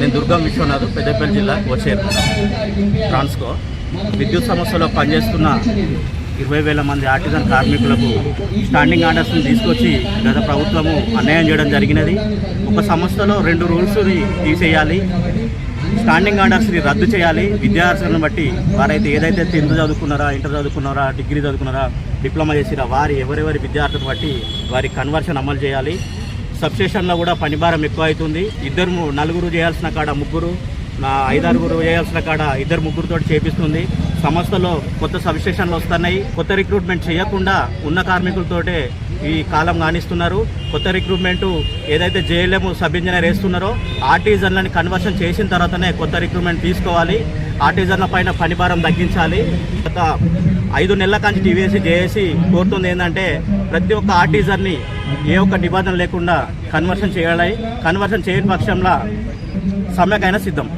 నేను దుర్గం విశ్వనాథ్ పెద్దపల్లి జిల్లా వచ్చేరు ట్రాన్స్కో. విద్యుత్ సంస్థలో పనిచేస్తున్న ఇరవై వేల మంది ఆర్టిజన్ కార్మికులకు స్టాండింగ్ ఆర్డర్స్ని తీసుకొచ్చి గత ప్రభుత్వము అన్యాయం చేయడం జరిగినది. ఒక సంస్థలో రెండు రూల్స్ని తీసేయాలి. స్టాండింగ్ ఆర్డర్స్ని రద్దు చేయాలి. విద్యార్థులను బట్టి వారైతే ఏదైతే టెన్త్ చదువుకున్నారా ఇంటర్ చదువుకున్నారా డిగ్రీ చదువుకున్నారా డిప్లొమా చేసిరా వారి ఎవరెవరి విద్యార్థులను బట్టి వారి కన్వర్షన్ అమలు చేయాలి. సబ్స్టేషన్లో కూడా పనిభారం ఎక్కువ అవుతుంది ఇద్దరు నలుగురు చేయాల్సిన కాడ ముగ్గురు నా ఐదారుగురు చేయాల్సిన కాడ ఇద్దరు ముగ్గురుతో చేపిస్తుంది. సంస్థలో కొత్త సబ్స్టేషన్లు వస్తున్నాయి. కొత్త రిక్రూట్మెంట్ చేయకుండా ఉన్న కార్మికులతోటే ఈ కాలం కానిస్తున్నారు కొత్త రిక్రూట్మెంట్ ఏదైతే జేఎల్ఎం సబ్ ఇంజనీర్ వేస్తున్నారో ఆర్టిజన్లని కన్వర్షన్ చేసిన తర్వాతనే కొత్త రిక్రూట్మెంట్ తీసుకోవాలి. ఆర్టిజన్ల పైన పనిభారం తగ్గించాలి. గత ఐదు నెలల కంచి టీవీఎస్సీ జేఏసీ కోరుతుంది ఏంటంటే ప్రతి ఒక్క ఆర్టీజర్ని ఏ ఒక్క నిబంధన లేకుండా కన్వర్షన్ చేయాలి. కన్వర్షన్ చేయని పక్షంలో సమ్మెకైనా సిద్ధం.